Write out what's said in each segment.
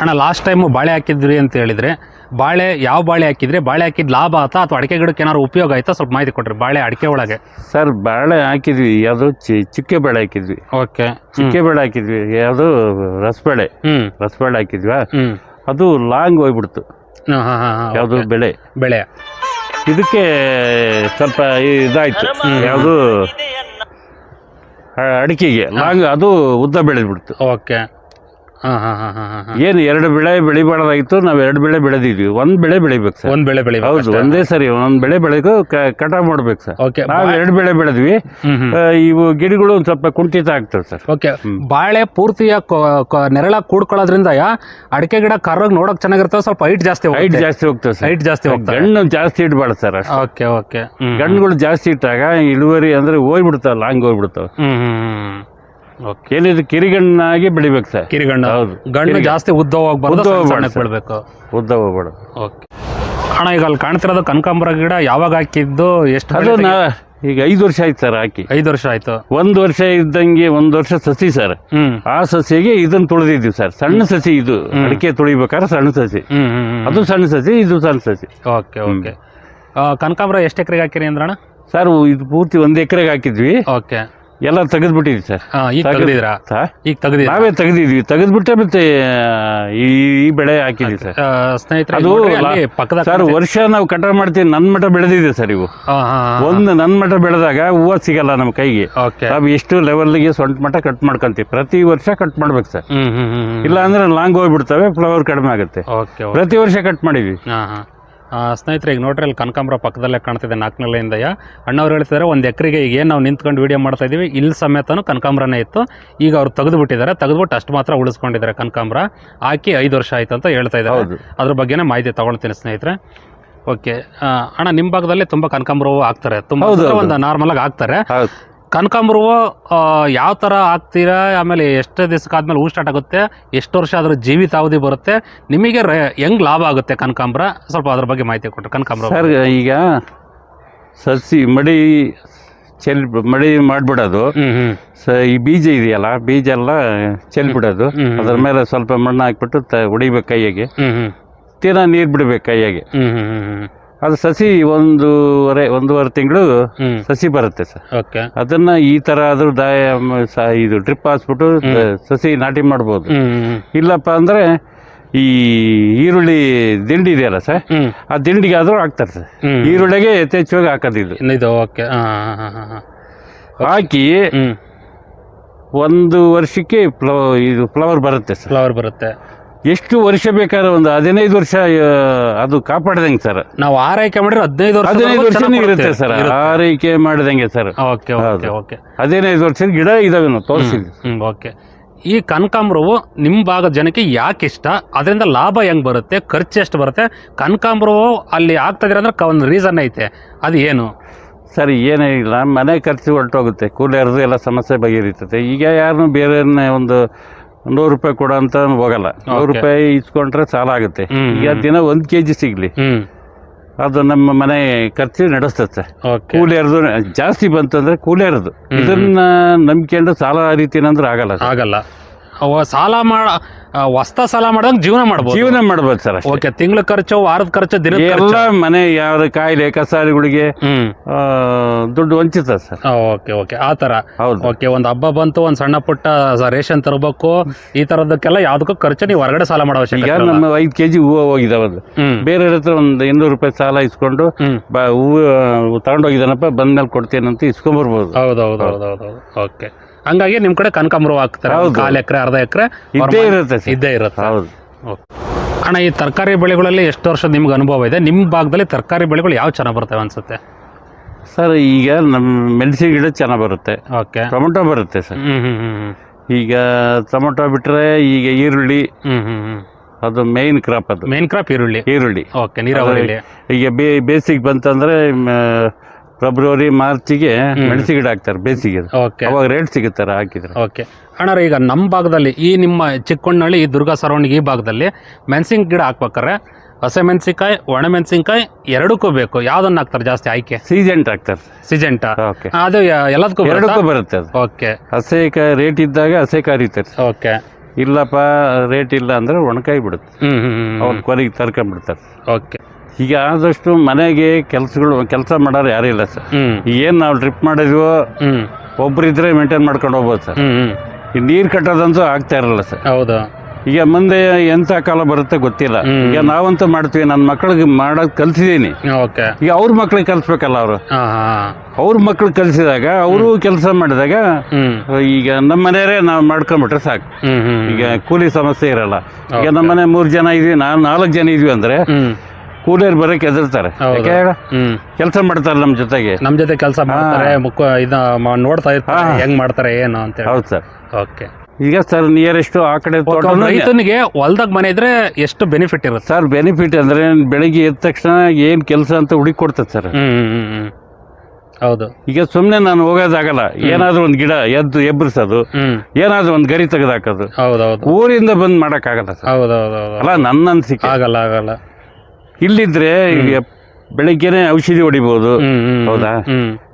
ಅಣ್ಣ last time ಬಾಳೆ ಹಾಕಿದ್ರಿ ಅಂತ ಹೇಳಿದರೆ ಬಾಳೆ ಯಾವ ಬಾಳೆ ಹಾಕಿದ್ರೆ ಬಾಳೆ ಹಾಕಿದ ಲಾಭ ಆತಾ ಅಥವಾ ಅಡಿಕೆ ಗಿಡಕ್ಕೆ ಏನಾದ್ರು ಉಪಯೋಗ ಆಯ್ತಾ? ಸ್ವಲ್ಪ ಮಾಹಿತಿ ಕೊಟ್ಟರೆ ಬಾಳೆ ಅಡಿಕೆ ಒಳಗೆ. ಸರ್ ಬಾಳೆ ಹಾಕಿದ್ವಿ ಅದು ಚಿ ಚಿಕ್ಕೆ ಬೇಳೆ ಹಾಕಿದ್ವಿ. ಓಕೆ ಚಿಕ್ಕೆ ಬೇಳೆ ಹಾಕಿದ್ವಿ ಯಾವುದು ರಸಬೇಳೆ. ಹ್ಞೂ ರಸಬೇಳೆ ಹಾಕಿದ್ವಾ? ಅದು ಲಾಂಗ್ ಹೋಗ್ಬಿಡ್ತು. ಹಾ ಹಾ ಹಾಂ ಯಾವುದು ಬೆಳೆ? ಬೆಳೆ. ಇದಕ್ಕೆ ಸ್ವಲ್ಪ ಇದಾಯ್ತು. ಯಾವುದು ಅಡಿಕೆಗೆ ಲಾಂಗ್ ಅದು ಉದ್ದ ಬೆಳೆದ್ಬಿಡ್ತು. ಓಕೆ ಏನು ಎರಡು ಬೆಳೆ ಬೆಳಿಬಾರ್ದಾಗಿತ್ತು ನಾವು ಎರಡು ಬೆಳೆ ಬೆಳೆದಿದ್ವಿ. ಒಂದ್ ಬೆಳೆ ಬೆಳಿಬೇಕು ಸರ್. ಒಂದ್ ಬೆಳೆ ಬೆಳಿ ಹೌದು ಒಂದೇ ಸರಿ ಒಂದ್ ಬೆಳೆ ಬೆಳೆದು ಕಟಾವ್ ಮಾಡ್ಬೇಕು ಸರ್. ಓಕೆ ನಾವು ಎರಡು ಬೆಳೆ ಬೆಳೆದ್ವಿ. ಇವು ಗಿಡಗಳು ಒಂದ್ ಸ್ವಲ್ಪ ಕುಂಠಿತ ಆಗ್ತವೆ ಸರ್. ಓಕೆ ಬಾಳೆ ಪೂರ್ತಿಯ ನೆರಳ ಕೂಡ್ಕೊಳ್ಳೋದ್ರಿಂದ ಅಡಿಕೆ ಗಿಡ ಕರ್ರಗ್ ನೋಡಕ್ ಚೆನ್ನಾಗಿರ್ತಾವ ಸ್ವಲ್ಪ ಹೈಟ್ ಜಾಸ್ತಿ ಹೈಟ್ ಜಾಸ್ತಿ ಹೋಗ್ತವೆ ಸರ್. ಹೈಟ್ ಜಾಸ್ತಿ ಹೋಗ್ತವೆ. ಗಣ್ಣು ಜಾಸ್ತಿ ಇಡಬಾರ್ದು ಸರ್ ಓಕೆ ಓಕೆ ಗಣ್ಣುಗಳು ಜಾಸ್ತಿ ಇಟ್ಟಾಗ ಇಳುವರಿ ಅಂದ್ರೆ ಹೋಗ್ಬಿಡ್ತಾವ ಲಾಂಗ್ ಹೋಗ್ಬಿಡ್ತಾವೆ. ಓಕೆ ಏನಿದು ಕಿರಿಗಣ್ಣಾಗಿ ಬೆಳಿಬೇಕು ಸರ್. ಕಿರಿಗಣ್ಣ. ಹೌದು. ಗಣ್ಣು ಜಾಸ್ತಿ ಉದ್ದ ಹೋಗ್ಬಾರ್ದು ಉದ್ದ ಹೋಗ್ಬಾರ್ದು ಸಣ್ಣಕ್ಕೆ ಸರ್. ಉದ್ದ ಹೋಗ್ಬಾರ್ದು ಓಕೆ. ಅಣ್ಣ ಈಗ ಅಲ್ಲಿ ಕಾಣ್ತಿರೋದು ಕನಕಾಂಬರ ಗಿಡ ಯಾವಾಗ ಹಾಕಿದ್ದು ಎಷ್ಟು ಅದು ನಾ ಈಗ ಐದು ವರ್ಷ ಆಯ್ತು ಸರ್ ಹಾಕಿ. ಐದು ವರ್ಷ ಆಯ್ತು. ಒಂದು ವರ್ಷ ಇದ್ದಂಗೆ ಒಂದು ವರ್ಷ ಸಸಿ ಸರ್. ಹ್ಮ್. ಆ ಸಸಿಗೆ ಇದನ್ನ ತುಳಿದಿದ್ವಿ ಸರ್. ಸಣ್ಣ ಸಸಿ ಇದು. ಅಡಿಕೆ ತುಳಿಬೇಕಾದ್ರೆ ಸಣ್ಣ ಸಸಿ. ಹ್ಮ್ ಹ್ಮ್ ಹ್ಮ್ ಅದು ಸಣ್ಣ ಸಸಿ ಇದು ಸಣ್ಣ ಸಸಿ. Okay okay. ಕನಕಾಂಬರ ಎಷ್ಟು ಎಕರೆಗೆ ಹಾಕಿರಿ ಅಂದ್ರಣ್ಣ? ಸರ್ ಇದು ಪೂರ್ತಿ ಒಂದು ಎಕರೆಗೆ ಹಾಕಿದ್ವಿ. ಓಕೆ. ಎಲ್ಲ ತೆಗೆದ್ಬಿಟ್ಟಿದ್ವಿ ಸರ್. ಈಗ ತೆಗ್ದಿದ್ರಾ ಸರ್ ಈಗ ತೆಗ್ದಿದ್ರಾ ನಾವೇ ತೆಗೆದಿದ್ವಿ ತೆಗೆದ್ಬಿಟ್ಟೆ ಮತ್ತೆ ಈ ಈ ಬೆಳೆ ಹಾಕಿದ್ವಿ ಸರ್. ಸ್ನೇಹಿತರೆ ಅದು ಅಲ್ಲಿ ಪಕ್ಕದ ಸರ್ ವರ್ಷ ನಾವು ಕಟಾವ್ ಮಾಡ್ತೀವಿ. ನನ್ನ ಮಠ ಬೆಳೆದಿದೆ ಸರ್ ಇವು. ಒಂದು ನನ್ನ ಮಠ ಬೆಳೆದಾಗ ಹೂವು ಸಿಗಲ್ಲ ನಮ್ಮ ಕೈಗೆ. ನಾವು ಎಷ್ಟು ಲೆವೆಲ್ಗೆ ಸೊಂಟ ಮಠ ಕಟ್ ಮಾಡ್ಕೊಂತೀವಿ. ಪ್ರತಿ ವರ್ಷ ಕಟ್ ಮಾಡ್ಬೇಕು ಸರ್. ಇಲ್ಲ ಅಂದ್ರೆ ಲಾಂಗ್ ಹೋಗ್ಬಿಡ್ತವೆ ಫ್ಲವರ್ ಕಡಿಮೆ ಆಗುತ್ತೆ. ಪ್ರತಿ ವರ್ಷ ಕಟ್ ಮಾಡಿದ್ವಿ. ಸ್ನೇಹಿತರೆ ಈಗ ನೋಡ್ರಿ ಅಲ್ಲಿ ಕನಕಾಂಬರ ಪಕ್ಕದಲ್ಲೇ ಕಾಣ್ತಿದೆ ಅಣ್ಣ ಅಣ್ಣವ್ರು ಹೇಳ್ತಿದ್ದಾರೆ ಒಂದು ಎಕರೆಗೆ ಈಗ ಏನು ನಾವು ನಿಂತ್ಕೊಂಡು ವೀಡಿಯೋ ಮಾಡ್ತಾ ಇದೀವಿ ಇಲ್ಲಿ ಸಮೇತನೂ ಕನಕಾಂಬ್ರನೇ ಇತ್ತು. ಈಗ ಅವ್ರು ತೆಗೆದುಬಿಟ್ಟಿದ್ದಾರೆ ತೆಗೆದುಬಿಟ್ಟು ಅಷ್ಟು ಮಾತ್ರ ಉಳಿಸ್ಕೊಂಡಿದ್ದಾರೆ ಕನಕಾಂಬ್ರ. ಹಾಕಿ ಐದು ವರ್ಷ ಆಯ್ತು ಅಂತ ಹೇಳ್ತಾ ಇದ್ದಾರೆ. ಅದ್ರ ಬಗ್ಗೆನೇ ಮಾಹಿತಿ ತೊಗೊಳ್ತೀನಿ ಸ್ನೇಹಿತರೆ. ಓಕೆ ಅಣ್ಣ ನಿಮ್ಮ ಭಾಗದಲ್ಲಿ ತುಂಬ ಕನಕಾಂಬ್ರ ಹೂವು ಹಾಕ್ತಾರೆ ತುಂಬ ಒಂದು ನಾರ್ಮಲಾಗಿ ಹಾಕ್ತಾರೆ ಕನಕಾಂಬರ ಯಾವ ಥರ ಹಾಕ್ತೀರಾ ಆಮೇಲೆ ಎಷ್ಟು ದಿವಸಕ್ಕೆ ಆದ್ಮೇಲೆ ಹೂ ಸ್ಟಾರ್ಟ್ ಆಗುತ್ತೆ ಎಷ್ಟು ವರ್ಷ ಅದ್ರ ಜೀವಿತಾವಧಿ ಬರುತ್ತೆ ನಿಮಗೆ ರೆ- ಹೆಂಗ್ ಲಾಭ ಆಗುತ್ತೆ ಕನಕಾಂಬರ? ಸ್ವಲ್ಪ ಅದ್ರ ಬಗ್ಗೆ ಮಾಹಿತಿ ಕೊಟ್ಟರು ಕನಕಾಂಬರ ಸರ್ ಈಗ ಸಸಿ ಮಡಿ ಚೆಲ್ ಮಡಿ ಮಾಡಿಬಿಡೋದು. ಸ ಈ ಬೀಜ ಇದೆಯಲ್ಲ ಬೀಜ ಎಲ್ಲ ಚೆಲ್ಬಿಡೋದು. ಅದ್ರ ಮೇಲೆ ಸ್ವಲ್ಪ ಮಣ್ಣು ಹಾಕ್ಬಿಟ್ಟು ತ ಹೊಡಿಬೇಕು ಕೈಯಾಗೆ. ತೀರಾ ನೀರು ಬಿಡ್ಬೇಕು ಕೈಯಾಗೆ. ಅದು ಸಸಿ ಒಂದೂವರೆ ಒಂದೂವರೆ ತಿಂಗಳು ಸಸಿ ಬರುತ್ತೆ ಸರ್. ಓಕೆ. ಅದನ್ನ ಈ ತರ ಆದ್ರೂ ದಾಯ ಸ- ಇದು ಡ್ರಿಪ್ ಹಾಸ್ಬಿಟ್ಟು ಸಸಿ ನಾಟಿ ಮಾಡ್ಬೋದು. ಇಲ್ಲಪ್ಪ ಅಂದ್ರೆ ಈ ಈರುಳ್ಳಿ ದಿಂಡಿ ಇದೆಯಲ್ಲ ಸರ್ ಹ್ಮ್. ಆ ದಿಂಡಿಗೆ ಆದ್ರೂ ಹಾಕ್ತಾರೆ ಸರ್. ಹ್ಮ್ ಈರುಳ್ಳಿಗೆ ಯಥೇಚ್ಛವಾಗಿ ಹಾಕೋದಿಲ್ಲ. ಇನ್ನು ಇದು ಓಕೆ. ಹಾಂ ಹಾಂ ಹಾಂ ಹಾಂ ಹಾಕಿ ಒಂದು ವರ್ಷಕ್ಕೆ ಫ್ಲವ ಇದು ಫ್ಲವರ್ ಬರುತ್ತೆ ಸರ್. ಫ್ಲವರ್ ಬರುತ್ತೆ. ಎಷ್ಟು ವರ್ಷ ಬೇಕಾದ್ರೆ ಒಂದು ಹದಿನೈದು ವರ್ಷ ಅದು ಕಾಪಾಡ್ದಂಗೆ ಸರ್. ನಾವು ಆರೈಕೆ ಮಾಡಿದ್ರೆ ಹದಿನೈದು ವರ್ಷ ಹದಿನೈದು ವರ್ಷ ಇರುತ್ತೆ ಸರ್. ಆರೈಕೆ ಮಾಡಿದಂಗೆ ಸರ್. Okay okay okay. ಹದಿನೈದು ವರ್ಷದ ಗಿಡ ಇದಾವೆ ನಾವು ತೋರಿಸಿದ್ವಿ. ಹ್ಮ್ ಓಕೆ. ಈ ಕನಕಾಂಬರವು ನಿಮ್ಮ ಭಾಗದ ಜನಕ್ಕೆ ಯಾಕೆ ಇಷ್ಟ? ಅದರಿಂದ ಲಾಭ ಹೆಂಗ್ ಬರುತ್ತೆ? ಖರ್ಚು ಎಷ್ಟು ಬರುತ್ತೆ? ಕನಕಾಂಬರವು ಅಲ್ಲಿ ಆಗ್ತದಿರ ಅಂದ್ರೆ ಒಂದು ರೀಸನ್ ಐತೆ. ಅದು ಏನು? ಸರಿ ಏನೇ ಇಲ್ಲ. ಮನೆ ಖರ್ಚು ಹೊರಟೋಗುತ್ತೆ. ಕೂಲಿಯರ್ದು ಎಲ್ಲ ಸಮಸ್ಯೆ ಬಗೆಹರಿತದೆ. ಈಗ ಯಾರನ್ನೂ ಬೇರೆ ಒಂದು ನೂರು ರೂಪಾಯಿ ಕೊಡ ಅಂತ ಹೋಗಲ್ಲ. ನೂರು. ರೂಪಾಯಿ ಇಸ್ಕೊಂಡ್ರೆ ಸಾಲ ಆಗುತ್ತೆ ಈಗ ದಿನ ಒಂದು ಕೆ ಜಿ ಸಿಗಲಿ. ಅದು ನಮ್ಮ ಮನೆ ಖರ್ಚು ನಡೆಸ್ತದೆ. ಕೂಲಿ ಕೂಲಿಯರ್ದು ಜಾಸ್ತಿ ಬಂತಂದ್ರೆ ಕೂಲಿಯರ್ದು ಇದನ್ನ ನಂಬಿಕೊಂಡು ಸಾಲ ಹರಿತೀನಂದ್ರೆ ಆಗಲ್ಲ ಆಗಲ್ಲ. ಸಾಲ ಮಾಡ ಹೊಸ ಹೊಸ್ತ ಸಾಲ ಮಾಡ್ದಂಗೆ ಜೀವನ ಮಾಡ್ಬೋದು. ಜೀವನ ಮಾಡ್ಬೋದು ಸರ್ ಓಕೆ ತಿಂಗಳ ಖರ್ಚು ವಾರದ ಖರ್ಚು ದಿನ ಎಲ್ಲ ಮನೆ ಯಾವ್ದು ಕಾಯಿಲೆ ಆ, ದುಡ್ಡು ವಂಚಿತ ಸರ್. Okay okay. ಆ ಥರ. ಹೌದು. ಓಕೆ ಒಂದು ಹಬ್ಬ ಬಂತು ಒಂದು ಸಣ್ಣ ಪುಟ್ಟ ರೇಷನ್ ತರಬೇಕು ಈ ಥರದಕ್ಕೆಲ್ಲ ಯಾವುದಕ್ಕೂ ಖರ್ಚು ನೀವು ಹೊರಗಡೆ ಸಾಲ ಮಾಡೋ ಈಗ. ನಮ್ಮ ಐದು ಕೆ ಜಿ ಹೂವು ಹೋಗಿದ್ದಾವೆ ಬೇರೆ ಹತ್ರ ಒಂದು ಇನ್ನೂರು ರೂಪಾಯಿ ಸಾಲ ಇಸ್ಕೊಂಡು ಹೂವು ತಗೊಂಡೋಗಿದ್ದಾನಪ್ಪ ಬಂದ್ಮೇಲೆ ಕೊಡ್ತೇನಂತ ಇಸ್ಕೊಂಬರ್ಬೋದು. ಹೌದು ಹೌದು ಹೌದು ಹೌದು ಹೌದು ಓಕೆ. ಹಂಗಾಗಿ ನಿಮ್ ಕಡೆ ಕನಕಾಂಬರ ಹಾಕ್ತಾರೆ. ಹೌದು. ಕಾಲು ಎಕರೆ ಅರ್ಧ ಎಕರೆ ಇದ್ದೇ ಇರುತ್ತೆ ಸರ್. ಇದ್ದೇ ಇರುತ್ತೆ. ಹೌದು. ಅಣ್ಣ ಈ ತರಕಾರಿ ಬೆಳೆಗಳಲ್ಲಿ ಎಷ್ಟು ವರ್ಷ ನಿಮ್ಗೆ ಅನುಭವ ಇದೆ? ನಿಮ್ಮ ಭಾಗದಲ್ಲಿ ತರಕಾರಿ ಬೆಳೆಗಳು ಯಾವ ಚೆನ್ನಾಗಿ ಬರ್ತವೆ ಅನ್ಸುತ್ತೆ? ಸರ್ ಈಗ ನಮ್ಮ ಮೆಣಸಿನ ಗಿಡ ಚೆನ್ನಾಗಿ ಬರುತ್ತೆ. ಓಕೆ. ಟೊಮೊಟೊ ಬರುತ್ತೆ ಸರ್. ಹ್ಮ್ ಹ್ಮ್ ಹ್ಮ್ ಈಗ ಟೊಮೊಟೊ ಬಿಟ್ಟರೆ ಈಗ ಈರುಳ್ಳಿ. ಹ್ಮ್ ಹ್ಮ್ ಹ್ಮ್. ಅದು ಮೇಯ್ನ್ ಕ್ರಾಪ್ ಅದು. ಮೇನ್ ಕ್ರಾಪ್ ಈರುಳ್ಳಿ. ಈರುಳ್ಳಿ. ಓಕೆ ನೀರಾವರಿ ಈಗ ಬೇಸಿಗೆ ಬಂತಂದ್ರೆ ಫೆಬ್ರವರಿ ಮಾರ್ಚಿಗೆ ಮೆಣಸಿ ಗಿಡ ಹಾಕ್ತಾರೆ ಬೇಸಿಗೆ ಓಕೆ ಅವಾಗ ರೇಟ್ ಸಿಗುತ್ತಾರೆ ಹಾಕಿದ್ರೆ. ಓಕೆ ಅಣ್ಣಾರ ಈಗ ನಮ್ಮ ಭಾಗದಲ್ಲಿ ಈ ನಿಮ್ಮ ಚಿಕ್ಕೊಣ್ಣಳ್ಳಿ ಈ ದುರ್ಗಾ ಸರೌಂಡಿಂಗ್ ಈ ಭಾಗದಲ್ಲಿ ಮೆಣಸಿನ ಗಿಡ ಹಾಕ್ಬೇಕಾರೆ ಹಸಿಮೆಣಸಿನ್ಕಾಯಿ ಒಣಮೆಣಸಿನ್ಕಾಯಿ ಎರಡಕ್ಕೂ ಬೇಕು. ಯಾವ್ದನ್ನ ಹಾಕ್ತಾರೆ ಜಾಸ್ತಿ ಆಯ್ಕೆ? ಸೀಜೆಂಟ್ ಹಾಕ್ತಾರೆ. ಸೀಜೆಂಟ್ ಓಕೆ ಅದು ಎಲ್ಲದಕ್ಕೂ ಎರಡಕ್ಕೂ ಬರುತ್ತೆ ಅದು. ಓಕೆ ಹಸೆಕಾಯಿ ರೇಟ್ ಇದ್ದಾಗ ಹಸೆಕಾಯಿ ಹರಿತಾರೆ ಓಕೆ ಇಲ್ಲಪ್ಪ ರೇಟ್ ಇಲ್ಲ ಅಂದ್ರೆ ಒಣಕಾಯಿ ಬಿಡುತ್ತೆ. ಅವ್ರು ಕೊನೆಗೆ ತರ್ಕೊಂಡ್ಬಿಡ್ತಾರೆ ಓಕೆ ಈಗ ಆದಷ್ಟು ಮನೆಗೆ ಕೆಲಸಗಳು ಕೆಲಸ ಮಾಡೋರು ಯಾರೂ ಇಲ್ಲ ಸರ್. ಏನು ನಾವು ಟ್ರಿಪ್ ಮಾಡಿದ್ವೋ ಒಬ್ರಿದ್ರೆ ಒಬ್ಬರಿದ್ರೆ ಮೇಂಟೈನ್ ಮಾಡ್ಕೊಂಡು ಹೋಗ್ಬೋದು ಸರ್. ಈ ನೀರು ಕಟ್ಟೋದಂತೂ ಆಗ್ತಾ ಇರಲ್ಲ ಸರ್. ಹೌದಾ. ಈಗ ಮುಂದೆ ಎಂಥ ಕಾಲ ಬರುತ್ತೆ ಗೊತ್ತಿಲ್ಲ. ಈಗ ನಾವಂತೂ ಮಾಡ್ತೀವಿ ನನ್ನ ಮಕ್ಕಳಿಗೆ ಮಾಡೋದು ಕಲ್ಸಿದ್ದೀನಿ. ಓಕೆ. ಈಗ ಅವ್ರ ಮಕ್ಳಿಗೆ ಕಲಿಸ್ಬೇಕಲ್ಲ ಅವರು. ಅವ್ರ ಮಕ್ಳಿಗೆ ಕಲಿಸಿದಾಗ ಅವರು ಕೆಲಸ ಮಾಡಿದಾಗ ಈಗ ನಮ್ಮ ಮನೆಯವರೇ ನಾವು ಮಾಡ್ಕೊಂಡ್ಬಿಟ್ರೆ ಸಾಕು. ಈಗ ಕೂಲಿ ಸಮಸ್ಯೆ ಇರಲ್ಲ. ಈಗ. ನಮ್ಮ ಮನೆ ಮೂರು ಜನ ಇದೀವಿ ನಾವು ನಾಲ್ಕು ಜನ ಇದೀವಿ ಅಂದರೆ ಕೂಲಿಯರು ಬರೋಕೆ ಎದುರ್ತಾರೆ ಹೌದು. ಯಾಕೆ ಹ್ಮ್. ಕೆಲಸ ಮಾಡ್ತಾರೆ ನಮ್ಮ ಜೊತೆಗೆ. ನಮ್ಮ ಜೊತೆ ಕೆಲಸ ಮಾಡ್ತಾರೆ ಮುಖ ಇದ ನೋಡ್ತಾ ಇರ್ತಾರೆ ಹೆಂಗ್ ಮಾಡ್ತಾರೆ ಏನು ಅಂತ ಹೌದು ಸರ್. ಓಕೆ. ಈಗ ಸರ್ ನಿಯರೆಸ್ಟ್ ಆ ಕಡೆ ರೈತನಿಗೆ ಹೊಲ್ದಾಗ ಮನೆ ಇದ್ರೆ ಎಷ್ಟು ಬೆನಿಫಿಟ್ ಇರುತ್ತೆ? ಸರ್ ಬೆನಿಫಿಟ್ ಅಂದ್ರೆ ಬೆಳಿಗ್ಗೆ ಎದ್ದ ತಕ್ಷಣ ಏನು ಕೆಲಸ ಅಂತ ಹುಡುಕಿ ಕೊಡ್ತದೆ ಸರ್. ಹೌದು. ಈಗ ಸುಮ್ಮನೆ ನಾನು ಹೋಗೋದಾಗಲ್ಲ ಏನಾದ್ರೂ ಒಂದು ಗಿಡ ಎದ್ದು ಎಬ್ಬರಿಸೋದು ಏನಾದ್ರೂ ಏನಾದರೂ ಒಂದು ಗರಿ ತೆಗೆದಾಕೋದು. ಹೌದೌದು. ಊರಿಂದ ಬಂದು ಮಾಡೋಕ್ಕಾಗಲ್ಲ ಸರ್. ಹೌದೌದು ಅಲ್ಲ ನನ್ನ ಅನಿಸಿಕೆ. ಆಗಲ್ಲ ಆಗಲ್ಲ. ಇಲ್ಲಿದ್ರೆ ಈಗ ಬೆಳಿಗ್ಗೆನೆ ಔಷಧಿ ಹೊಡಿಬೋದು. ಹೌದಾ?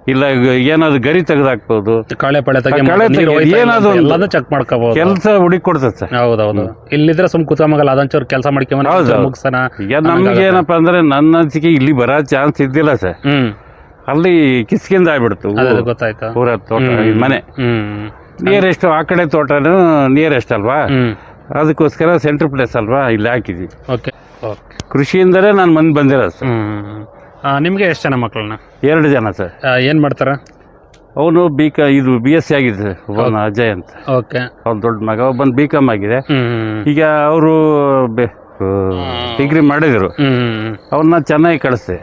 ಇಲ್ಲ ಏನಾದ್ರು ಗರಿ ತೆಗೆದಾಕ್ಬೋದು. ಕಳೆ ಪಳೆ ಏನಾದ್ರು ಅಂತ ಒಂದು- ಎಲ್ಲದೂ ಚೆಕ್ ಮಾಡ್ಕೋಬಹುದು ಕೆಲಸ ಹುಡುಕಿ ಕೊಡ್ತದೆ ಸರ್ ಹೌದೌದು ಇಲ್ಲಿದ್ರೆ ಸುಮ್ ಕುತ್ಕೊಂಬಗಲ್ಲ ಅದಂಚೂರು ಕೆಲಸ ಹೌದು, ಮಾಡ್ಕೊಂಬ ಹೌದು. ಮುಗ್ಸನ? ನಮ್ಗೆ ಏನಪ್ಪ ಅಂದ್ರೆ ನನ್ನ ಅನ್ಸಿಕೆ ಇಲ್ಲಿ ಬರೋ ಚಾನ್ಸ್ ಇದ್ದಿಲ್ಲ ಸರ್. ಅಲ್ಲಿ ಕಿಸ್ಕಿಂದ ಆಗ್ಬಿಡ್ತು. ಗೊತ್ತಾಯ್ತು. ಊರ ತೋಟ ಮನೆ. ನಿಯರೆಸ್ಟ್ ಆ ಕಡೆ ತೋಟನು ನಿಯರೆಸ್ಟ್ ಅಲ್ವಾ? ಅದಕ್ಕೋಸ್ಕರ ಸೆಂಟ್ರ್ ಪ್ಲೇಸ್ ಅಲ್ವಾ? ಇಲ್ಲಿ ಹಾಕಿದ್ವಿ. ಓಕೆ ಕೃಷಿಯಿಂದಲೇ ನಾನು ಮಂದಿ ಬಂದಿರೋದು ಸರ್. ನಿಮಗೆ ಎಷ್ಟು ಜನ ಮಕ್ಕಳನ್ನ ಎರಡು ಜನ ಸರ್. ಏನು ಮಾಡ್ತಾರೆ? ಅವನು ಬಿ ಕ ಇದು ಬಿ ಎಸ್ ಸಿ ಆಗಿದೆ ಒಬ್ಬನ ಅಜಯ್ ಅಂತ. ಓಕೆ. ಅವ್ನು ದೊಡ್ಡ ಮಗ ಒಬ್ಬನ ಬಿ ಕಾಮ್ ಆಗಿದೆ. ಈಗ ಅವರು ಡಿಗ್ರಿ ಮಾಡಿದರು. ಅವನ್ನ ಅವ್ರನ್ನ ಚೆನ್ನಾಗಿ ಕಳಿಸ್ದೆ.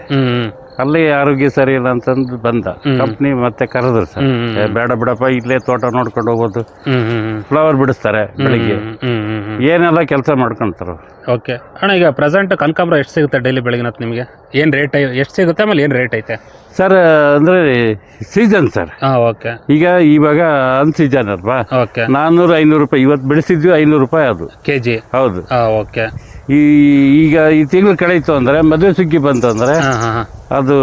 ಅಲ್ಲಿ ಆರೋಗ್ಯ ಸರಿ ಇಲ್ಲ ಅಂತಂದು ಬಂದ. ಕಂಪ್ನಿ ಮತ್ತೆ ಕರೆದ್ರು ಸರ್. ಏ, ಬೇಡ ಬಿಡಪ್ಪ ಇಲ್ಲೇ ತೋಟ ನೋಡ್ಕೊಂಡು ಹೋಗೋದು. ಹ್ಮ್ ಹ್ಮ್ ಫ್ಲವರ್ ಬಿಡಿಸ್ತಾರೆ ಬೆಳಿಗ್ಗೆ. ಏನೆಲ್ಲ ಕೆಲಸ ಮಾಡ್ಕೊಂತಾರೆ ಓಕೆ. ಅಣ್ಣ ಈಗ ಪ್ರೆಸೆಂಟ್ ಕನಕಾಂಬರ ಎಷ್ಟು ಸಿಗುತ್ತೆ ಡೈಲಿ ಬೆಳಗಿನ ಹೊತ್ತು ನಿಮಗೆ? ಏನು ರೇಟ್ ಎಷ್ಟು ಸಿಗುತ್ತೆ ಆಮೇಲೆ ಏನು ರೇಟ್ ಐತೆ? ಸರ್ ಅಂದರೆ ಸೀಸನ್ ಸರ್. ಹಾಂ ಓಕೆ. ಈಗ ಇವಾಗ ಅನ್ ಸೀಸನ್ ಅಲ್ವಾ? ಓಕೆ. ನಾನ್ನೂರು ಐನೂರು ರೂಪಾಯಿ ಇವತ್ತು ಬೆಳೆಸಿದ್ವಿ ಐನೂರು ರೂಪಾಯಿ ಅದು. ಕೆ ಜಿ ಹೌದು. ಹಾಂ ಓಕೆ. ಈ ಈಗ ಈ ತಿಂಗಳು ಕಳೀತು ಅಂದರೆ ಮದುವೆ ಸುಗ್ಗಿ ಬಂತು ಅಂದ್ರೆ ಹಾಂ ಹಾಂ ಹಾಂ. ಅದು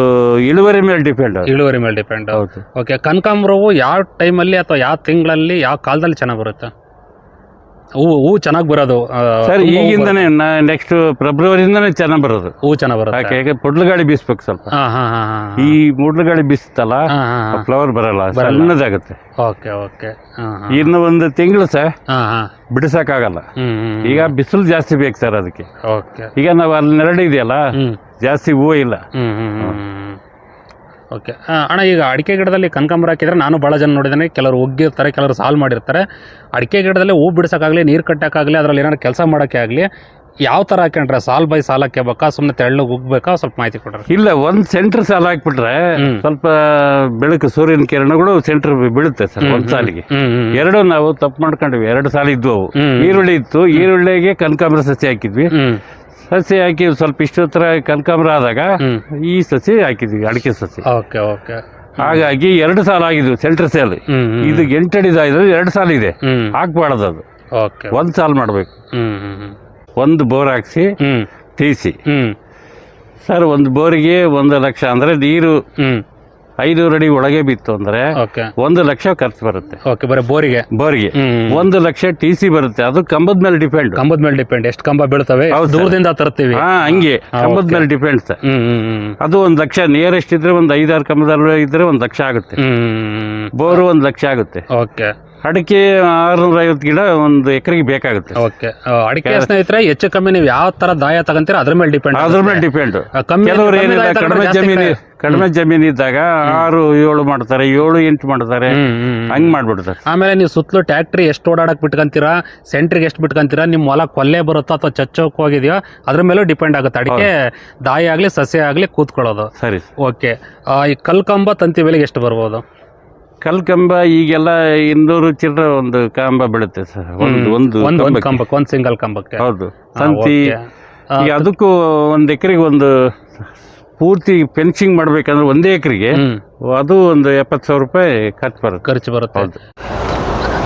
ಇಳುವರಿ ಮೇಲೆ ಡಿಪೆಂಡ್ ಇಳುವರಿ ಮೇಲೆ ಡಿಪೆಂಡ್ ಹೌದು. ಓಕೆ ಕನಕಾಂಬರವು ಯಾವ ಟೈಮಲ್ಲಿ ಅಥವಾ ಯಾವ ತಿಂಗಳಲ್ಲಿ ಯಾವ ಕಾಲದಲ್ಲಿ ಚೆನ್ನಾಗಿ ಬರುತ್ತೆ? ಹೂವು ಹೂ ಚೆನ್ನಾಗಿ ಬರೋದು. ಆ, ಸರ್ ತುಂಬಾ ಈಗಿಂದನೇ ನೆಕ್ಸ್ಟ್ ಫೆಬ್ರವರಿಯಿಂದನೇ ಚೆನ್ನಾಗಿ ಬರೋದು. ಹೂ ಚೆನ್ನಾಗಿ ಬರುತ್ತೆ. ಯಾಕೆ ಯಾಕೆ ಪುಡ್ಲು ಗಾಳಿ ಬೀಸ್ಬೇಕು ಸ್ವಲ್ಪ. ಹಾಂ ಹಾಂ ಹಾಂ ಈ ಮುಡ್ಲು ಗಾಡಿ ಬೀಸ್ತಲ್ಲ ಹಾಂ ಹಾಂ. ಫ್ಲವರ್ ಬರಲ್ಲ. ಸಣ್ಣದಾಗುತ್ತೆ. Okay okay. ಹಾಂ ಹಾಂ. ಇನ್ನು ಒಂದು ತಿಂಗಳು ಸರ್ ಹಾ ಹಾಂ. ಬಿಡಿಸಕ್ಕಾಗಲ್ಲ. ಈಗ ಬಿಸಿಲು ಜಾಸ್ತಿ ಬೇಕು ಸರ್ ಅದಕ್ಕೆ. ಓಕೆ. ಈಗ ನಾವು ಅಲ್ಲಿ ನೆರಳು ಇದೆಯಲ್ಲ ಜಾಸ್ತಿ ಹೂವು ಇಲ್ಲ. ಹ್ಮ್ ಹ್ಮ್ ಹ್ಮ್ ಹ್ಮ್. ಓಕೆ ಅಣ್ಣ ಈಗ ಅಡಿಕೆ ಗಿಡದಲ್ಲಿ ಕನಕಾಂಬರ ಹಾಕಿದ್ರೆ ನಾನು ಭಾಳ ಜನ ನೋಡಿದ್ದೇನೆ. ಕೆಲವರು ಒಗ್ಗಿರ್ತಾರೆ ಕೆಲವರು ಸಾಲ್ ಮಾಡಿರ್ತಾರೆ. ಅಡಿಕೆ ಗಿಡದಲ್ಲಿ ಹೂ ಬಿಡ್ಸೋಕ್ಕಾಗಲಿ ನೀರು ಕಟ್ಟೋಕ್ಕಾಗಲಿ ಅದರಲ್ಲಿ ಏನಾದ್ರು ಕೆಲಸ ಮಾಡೋಕ್ಕೆ ಆಗಲಿ ಯಾವ ಥರ ಹಾಕೊಂಡ್ರೆ ಸಾಲ್ ಬೈ ಸಾಲ್ ಹಾಕ್ಯಬೇಕಾ ಸುಮ್ಮನೆ ತೆಳ್ಳಗೆ ಉಗ್ಬೇಕಾ ಸ್ವಲ್ಪ ಮಾಹಿತಿ ಕೊಡ್ರಿ. ಇಲ್ಲ ಒಂದು ಸೆಂಟ್ರ್ ಸಾಲ ಹಾಕ್ಬಿಟ್ರೆ ಸ್ವಲ್ಪ ಬೆಳಕು ಸೂರ್ಯನ ಕಿರಣಗಳು ಸೆಂಟ್ರ್ ಬೀಳುತ್ತೆ ಸರ್ ಒಂದು ಸಾಲಿಗೆ. ಎರಡು ನಾವು ತಪ್ಪು ಮಾಡ್ಕೊಂಡ್ವಿ ಎರಡು ಸಾಲ ಇದ್ವು ಅವು. ಈರುಳ್ಳಿ ಇತ್ತು ಈರುಳ್ಳಿಗೆ ಕನಕಾಂಬರ ಸಸಿ ಹಾಕಿದ್ವಿ. ಸಸಿ ಹಾಕಿ ಸ್ವಲ್ಪ ಇಷ್ಟು ಹತ್ರ ಕನಕಾಂಬರ ಆದಾಗ ಈ ಸಸಿ ಹಾಕಿದ್ವಿ ಅಡಿಕೆ ಸಸಿ. Okay okay. ಹಾಗಾಗಿ ಎರಡು ಸಾಲ ಆಗಿದ್ವು ಸೆಂಟರ್ ಸೇಲ್ ಇದು ಎಂಟಡಿದಾಯ್ತು ಎರಡು ಸಾಲ ಇದೆ. ಹಾಕ್ಬಾರ್ದು ಅದು. ಓಕೆ ಒಂದ್ ಸಾಲ ಮಾಡ್ಬೇಕು. ಒಂದು ಬೋರ್ ಹಾಕ್ಸಿ ತೀಸಿ. ಸರ್ ಒಂದು ಬೋರಿಗೆ ಒಂದು ಲಕ್ಷ ಅಂದ್ರೆ ನೀರು ಐನೂರು ಅಡಿ ಒಳಗೆ ಬಿತ್ತು ಅಂದ್ರೆ ಒಂದು ಲಕ್ಷ ಖರ್ಚು ಬರುತ್ತೆ. ಓಕೆ ಬರೀ ಬೋರಿಗೆ? ಬೋರಿಗೆ. ಒಂದು ಲಕ್ಷ ಟಿ ಸಿ ಬರುತ್ತೆ. ಅದು ಕಂಬದ ಮೇಲೆ ಡಿಪೆಂಡ್. ಕಂಬದ ಮೇಲೆ ಡಿಪೆಂಡ್. ಎಷ್ಟು ಕಂಬ ಬೀಳ್ತವೆ. ದೂರದಿಂದ ತರ್ತೀವಿ. ಹಂಗೆ. ಕಂಬದ ಮೇಲೆ ಡಿಪೆಂಡ್ ಸರ್ ಹ್ಮ್ ಹ್ಮ್ ಹ್ಮ್. ಅದು ಒಂದ್ ಲಕ್ಷ. ನಿಯರೆಸ್ಟ್ ಇದ್ರೆ ಒಂದು ಐದಾರು ಕಂಬದಲ್ಲಿ ಇದ್ರೆ ಒಂದ್ ಲಕ್ಷ ಆಗುತ್ತೆ. ಹ್ಮ್ ಬೋರು ಒಂದು ಲಕ್ಷ ಆಗುತ್ತೆ. ಓಕೆ ಅಡಿಕೆ ಆರುನೂರ ಐವತ್ತು ಗಿಡ ಒಂದು ಎಕರೆಗೆ ಬೇಕಾಗುತ್ತೆ. ಓಕೆ. ಅಡಿಕೆ ಸ್ನೇಹಿತರೆ ಹೆಚ್ಚು ಕಮ್ಮಿ ನೀವು ಯಾವ ತರ ದಾಯ ತಗಂತೀರ? ಅದ್ರ ಮೇಲೆ ಡಿಪೆಂಡ್ ಅದ್ರ ಮೇಲೆ ಡಿಪೆಂಡ್ ಕೆಲವರು ಏನಿಲ್ಲ ಕಡಿಮೆ ಜಮೀನು ಕಡಿಮೆ ಜಮೀನು ಇದ್ದಾಗ ಆರು ಏಳು ಮಾಡ್ತಾರೆ ಏಳು ಎಂಟು ಮಾಡ್ತಾರೆ. ಹಂಗ್ ಮಾಡ್ಬಿಡ್ತಾರೆ. ಆಮೇಲೆ ನೀವು ಸುತ್ತಲೂ ಟ್ಯಾಕ್ಟ್ರಿ ಎಷ್ಟು ಓಡಾಡಕ್ ಬಿಟ್ಕೊಂತೀರಾ? ಸೆಂಟ್ರಿಗೆ ಎಷ್ಟು ಬಿಟ್ಕೊಂತೀರಾ? ನಿಮ್ಮ ಹೊಲ ಕೊಲ್ಲೆ ಬರುತ್ತಾ ಅಥವಾ ಚಚ್ಚೋಕ್ ಹೋಗಿದೆಯೋ? ಅದ್ರ ಮೇಲೂ ಡಿಪೆಂಡ್ ಆಗುತ್ತೆ. ಅಡಿಕೆ ದಾಯ ಆಗಲಿ ಸಸ್ಯ ಆಗಲಿ ಕೂತ್ಕೊಳ್ಳೋದು. ಸರಿ. ಓಕೆ. ಈ ಕಲ್ಕಂಬ ತಂತಿ ಬೆಲೆಗೆ ಎಷ್ಟು ಬರ್ಬೋದು? ಕಲ್ ಕಂಬ ಈಗೆಲ್ಲ ಇನ್ನೂರು ಚಿಲ್ಲರ ಒಂದು ಕಂಬ ಬೀಳುತ್ತೆ ಸರ್. ಒಂದು ಒಂದು ಒಂದು ಒಂದು ಕಂಬಕ್ಕೆ. ಕಂಬಕ್ಕೆ ಒಂದು ಸಿಂಗಲ್ ಕಂಬಕ್ಕೆ. ಹೌದು. ಆ, ಈಗ ಅದಕ್ಕೂ ಒಂದು ಎಕರೆಗೆ ಒಂದು ಪೂರ್ತಿ ಫೆನ್ಸಿಂಗ್ ಮಾಡ್ಬೇಕಂದ್ರೆ ಒಂದೇ ಎಕರೆಗೆ ಹ್ಮ್. ಅದು ಒಂದು ಎಪ್ಪತ್ತು ಸಾವಿರ ರೂಪಾಯಿ ಖರ್ಚು ಬರುತ್ತೆ. ಖರ್ಚು ಬರುತ್ತೆ. ಹೌದು.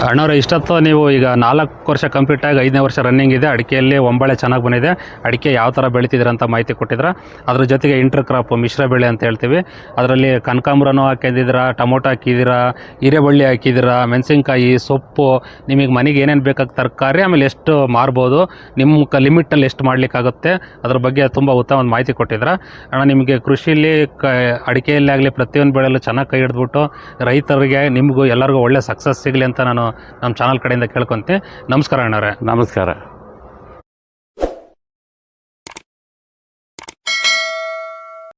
ಅಣ್ಣವ್ರೆ ಇಷ್ಟೊತ್ತು ನೀವು ಈಗ ನಾಲ್ಕು ವರ್ಷ ಕಂಪ್ಲೀಟ್ ಆಗಿ ಐದನೇ ವರ್ಷ ರನ್ನಿಂಗ್ ಇದೆ. ಅಡಿಕೆಯಲ್ಲಿ ಒಂಬಳೆ ಚೆನ್ನಾಗಿ ಬಂದಿದೆ. ಅಡಿಕೆ ಯಾವ ಥರ ಬೆಳಿತಿದ್ದೀರ ಅಂತ ಮಾಹಿತಿ ಕೊಟ್ಟಿದ್ರ. ಅದ್ರ ಜೊತೆಗೆ ಇಂಟರ್ ಕ್ರಾಪ್ ಮಿಶ್ರ ಬೆಳೆ ಅಂತ ಹೇಳ್ತೀವಿ. ಅದರಲ್ಲಿ ಕನಕಾಂಬ್ರನೂ ಹಾಕಿದ್ದೀರಾ, ಟೊಮೊಟೊ ಹಾಕಿದ್ದೀರಾ, ಹೀರೆಬಳ್ಳಿ ಹಾಕಿದ್ದೀರಾ, ಮೆಣಸಿನ್ಕಾಯಿ, ಸೊಪ್ಪು, ನಿಮಗೆ ಮನೆಗೆ ಏನೇನು ಬೇಕಾಗಿ ತರಕಾರಿ, ಆಮೇಲೆ ಎಷ್ಟು ಮಾರ್ಬೋದು ನಿಮ್ಮ ಕ ಲಿಮಿಟಲ್ಲಿ ಎಷ್ಟು ಮಾಡಲಿಕ್ಕಾಗುತ್ತೆ, ಅದ್ರ ಬಗ್ಗೆ ತುಂಬ ಉತ್ತಮ ಒಂದು ಮಾಹಿತಿ ಕೊಟ್ಟಿದ್ರ. ಅಣ್ಣ, ನಿಮಗೆ ಕೃಷಿಯಲ್ಲಿ ಕ ಅಡಿಕೆಯಲ್ಲಿ ಆಗಲಿ ಪ್ರತಿಯೊಂದು ಬೆಳೆಯಲ್ಲೂ ಚೆನ್ನಾಗಿ ಕೈ ಹಿಡಿದ್ಬಿಟ್ಟು ರೈತರಿಗೆ, ನಿಮಗೂ ಎಲ್ಲರಿಗೂ ಒಳ್ಳೆ ಸಕ್ಸಸ್ ಸಿಗಲಿ ಅಂತ ನಾನು ನಮ್ಮ ಚಾನಲ್ ಕಡೆಯಿಂದ ಕೇಳ್ಕೊಂತೆ. ನಮಸ್ಕಾರ ಅಣ್ಣವ್ರೆ. ನಮಸ್ಕಾರ.